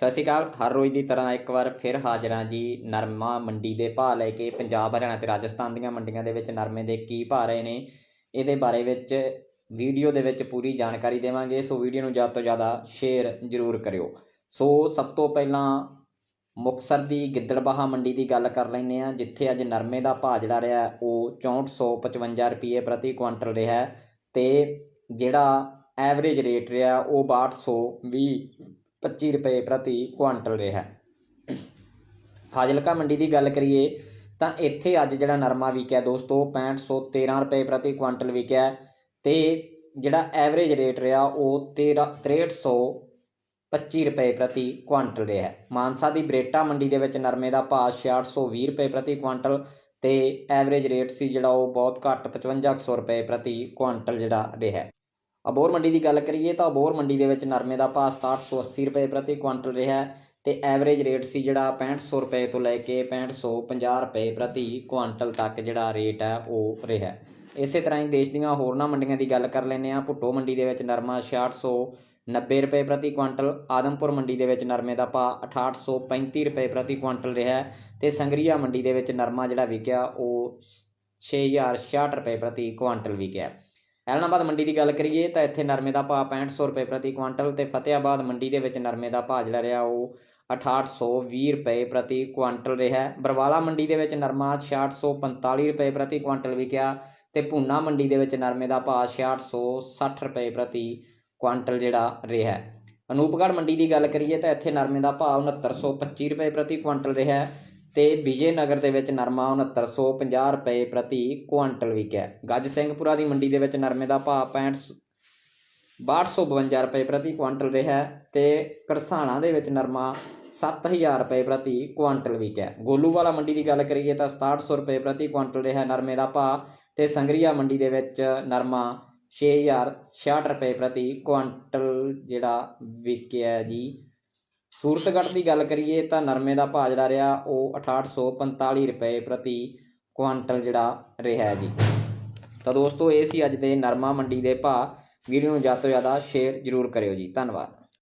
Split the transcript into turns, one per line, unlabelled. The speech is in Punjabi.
ਸਤਿ ਸ਼੍ਰੀ ਅਕਾਲ, ਹਰ ਰੋਜ਼ ਦੀ ਤਰ੍ਹਾਂ ਇੱਕ ਵਾਰ ਫਿਰ ਹਾਜ਼ਰ ਹਾਂ ਜੀ ਨਰਮਾ ਮੰਡੀ ਦੇ ਭਾਅ ਲੈ ਕੇ ਪੰਜਾਬ, ਹਰਿਆਣਾ ਤੇ ਰਾਜਸਥਾਨ ਦੀਆਂ ਮੰਡੀਆਂ ਦੇ ਵਿੱਚ ਨਰਮੇ ਦੇ ਕੀ ਭਾਅ ਰਹੇ ਨੇ, ਇਹਦੇ ਬਾਰੇ ਵਿੱਚ ਵੀਡੀਓ ਦੇ ਵਿੱਚ ਪੂਰੀ ਜਾਣਕਾਰੀ ਦੇਵਾਂਗੇ, ਸੋ ਵੀਡੀਓ ਨੂੰ ਜ਼ਿਆਦਾ ਤੋਂ ਜ਼ਿਆਦਾ ਸ਼ੇਅਰ ਜ਼ਰੂਰ ਕਰਿਓ। ਸੋ ਸਭ ਤੋਂ ਪਹਿਲਾਂ ਮੁਕਤਸਰ ਦੀ ਗਿੱਦੜਬਾਹਾ ਮੰਡੀ ਦੀ ਗੱਲ ਕਰ ਲੈਂਦੇ ਆ ਜਿੱਥੇ ਅੱਜ ਨਰਮੇ ਦਾ ਭਾਅ ਜਿਹੜਾ ਰਿਹਾ ਉਹ 6455 ਰੁਪਏ ਪ੍ਰਤੀ ਕੁਆਂਟਲ ਰਿਹਾ ਹੈ ਤੇ ਜਿਹੜਾ ਐਵਰੇਜ ਰੇਟ ਰਿਹਾ ਉਹ 6220 25 ਰੁਪਏ ਪ੍ਰਤੀ ਕੁਆਂਟਲ ਰਿਹਾ। ਫਾਜ਼ਿਲਕਾ ਮੰਡੀ ਦੀ ਗੱਲ ਕਰੀਏ ਤਾਂ ਇੱਥੇ ਅੱਜ ਜਿਹੜਾ ਨਰਮਾ ਵਿਕਿਆ ਦੋਸਤੋ 6513 ਰੁਪਏ ਪ੍ਰਤੀ ਕੁਆਂਟਲ ਵਿਕਿਆ ਤੇ ਜਿਹੜਾ ਐਵਰੇਜ ਰੇਟ ਰਿਹਾ ਉਹ 13 6325 ਰੁਪਏ ਪ੍ਰਤੀ ਕੁਆਂਟਲ ਰਿਹਾ। ਮਾਨਸਾ ਦੀ ਬਰੇਟਾ ਮੰਡੀ ਦੇ ਵਿੱਚ ਨਰਮੇ ਦਾ ਭਾਅ 6620 ਰੁਪਏ ਪ੍ਰਤੀ ਕੁਆਂਟਲ ਤੇ ਐਵਰੇਜ ਰੇਟ ਸੀ ਜਿਹੜਾ ਉਹ ਬਹੁਤ ਘੱਟ 5500 ਰੁਪਏ ਪ੍ਰਤੀ ਕੁਆਂਟਲ ਜਿਹੜਾ ਰਿਹਾ। ਅਬੋਰ ਮੰਡੀ ਦੀ ਗੱਲ ਕਰੀਏ ਤਾਂ ਅਬੋਰ ਮੰਡੀ ਦੇ ਵਿੱਚ ਨਰਮੇ ਦਾ ਭਾਅ 6780 ਰੁਪਏ ਪ੍ਰਤੀ ਕੁਆਂਟਲ ਰਿਹਾ ਹੈ ਤੇ ਐਵਰੇਜ ਰੇਟ ਸੀ ਜਿਹੜਾ 6500 ਰੁਪਏ ਤੋਂ ਲੈ ਕੇ 6550 ਰੁਪਏ ਪ੍ਰਤੀ ਕੁਆਂਟਲ ਤੱਕ ਜਿਹੜਾ ਰੇਟ ਹੈ ਉਹ ਰਿਹਾ ਇਸੇ ਤਰ੍ਹਾਂ ਹੀ ਦੇਸ਼ ਦੀਆਂ ਹੋਰਨਾਂ ਮੰਡੀਆਂ ਦੀ ਗੱਲ ਕਰ ਲੈਂਦੇ ਆ ਭੁੱਟੋ ਮੰਡੀ ਦੇ ਵਿੱਚ ਨਰਮਾ 6690 ਰੁਪਏ ਪ੍ਰਤੀ ਕੁਆਂਟਲ, ਆਦਮਪੁਰ ਮੰਡੀ ਦੇ ਵਿੱਚ ਨਰਮੇ ਦਾ ਭਾਅ 6835 ਰੁਪਏ ਪ੍ਰਤੀ ਕੁਆਂਟਲ ਰਿਹਾ ਹੈ ਤੇ ਸੰਗਰੀਆ ਮੰਡੀ ਦੇ ਵਿੱਚ ਨਰਮਾ ਜਿਹੜਾ ਵਿਕਿਆ ਉਹ 6066 ਰੁਪਏ ਪ੍ਰਤੀ ਕੁਆਂਟਲ ਵਿਕਿਆ ਐਲਨਾਬਾਦ ਮੰਡੀ ਦੀ ਗੱਲ ਕਰੀਏ ਤਾਂ ਇੱਥੇ ਨਰਮੇ ਦਾ ਭਾਅ 6500 ਰੁਪਏ ਪ੍ਰਤੀ ਕੁਆਂਟਲ ਤੇ ਫਤਿਆਬਾਦ ਮੰਡੀ ਦੇ ਵਿੱਚ ਨਰਮੇ ਦਾ ਭਾਅ ਜਿਹੜਾ ਰਿਹਾ ਉਹ 6820 ਰੁਪਏ ਪ੍ਰਤੀ ਕੁਆਂਟਲ ਰਿਹਾ ਬਰਵਾਲਾ ਮੰਡੀ ਦੇ ਵਿੱਚ ਨਰਮਾ 6645 ਰੁਪਏ ਪ੍ਰਤੀ ਕੁਆਂਟਲ ਵਿਕਿਆ ਤੇ ਭੂਨਾ ਮੰਡੀ ਦੇ ਵਿੱਚ ਨਰਮੇ ਦਾ ਭਾਅ 6660 ਰੁਪਏ ਪ੍ਰਤੀ ਕੁਆਂਟਲ ਜਿਹੜਾ ਰਿਹਾ ਹੈ। ਅਨੂਪਗੜ੍ਹ ਮੰਡੀ ਦੀ ਗੱਲ ਕਰੀਏ ਤਾਂ ਇੱਥੇ ਨਰਮੇ ਦਾ ਭਾਅ 6925 ਰੁਪਏ ਪ੍ਰਤੀ ਕੁਆਂਟਲ ਰਿਹਾ ਤੇ ਵਿਜੇਨਗਰ ਦੇ ਵਿੱਚ ਨਰਮਾ 6950 ਰੁਪਏ ਪ੍ਰਤੀ ਕੁਆਂਟਲ ਵਿਕਿਆ। ਗੱਜ ਸਿੰਘਪੁਰਾ ਦੀ ਮੰਡੀ ਦੇ ਵਿੱਚ ਨਰਮੇ ਦਾ ਭਾਅ 65 6252 ਰੁਪਏ ਪ੍ਰਤੀ ਕੁਆਂਟਲ ਰਿਹਾ ਹੈ ਤੇ ਕਰਸਾਣਾ ਦੇ ਵਿੱਚ ਨਰਮਾ 7000 ਰੁਪਏ ਪ੍ਰਤੀ ਕੁਆਂਟਲ ਵਿਕਿਆ। ਗੋਲੂ ਵਾਲਾ ਮੰਡੀ ਦੀ ਗੱਲ ਕਰੀਏ ਤਾਂ 6700 ਰੁਪਏ ਪ੍ਰਤੀ ਕੁਆਂਟਲ ਰਿਹਾ ਨਰਮੇ ਦਾ ਭਾਅ ਤੇ ਸੰਗਰੀਆ ਮੰਡੀ ਦੇ ਵਿੱਚ ਨਰਮਾ 6066 ਰੁਪਏ ਪ੍ਰਤੀ ਕੁਆਂਟਲ ਜਿਹੜਾ ਵਿਕਿਆ ਜੀ। ਸੂਰਤਗੜ੍ਹ ਦੀ ਗੱਲ ਕਰੀਏ ਤਾਂ ਨਰਮੇ ਦਾ ਭਾਅ ਜਿਹੜਾ ਰਿਹਾ ਉਹ 6845 ਰੁਪਏ ਪ੍ਰਤੀ ਕੁਆਂਟਲ ਜਿਹੜਾ ਰਿਹਾ ਜੀ। ਤਾਂ ਦੋਸਤੋ, ਇਹ ਸੀ ਅੱਜ ਦੇ ਨਰਮਾ ਮੰਡੀ ਦੇ ਭਾਅ। ਵੀਡੀਓ ਨੂੰ ਜ਼ਿਆਦਾ ਤੋਂ ਜ਼ਿਆਦਾ ਸ਼ੇਅਰ ਜ਼ਰੂਰ ਕਰਿਓ ਜੀ। ਧੰਨਵਾਦ।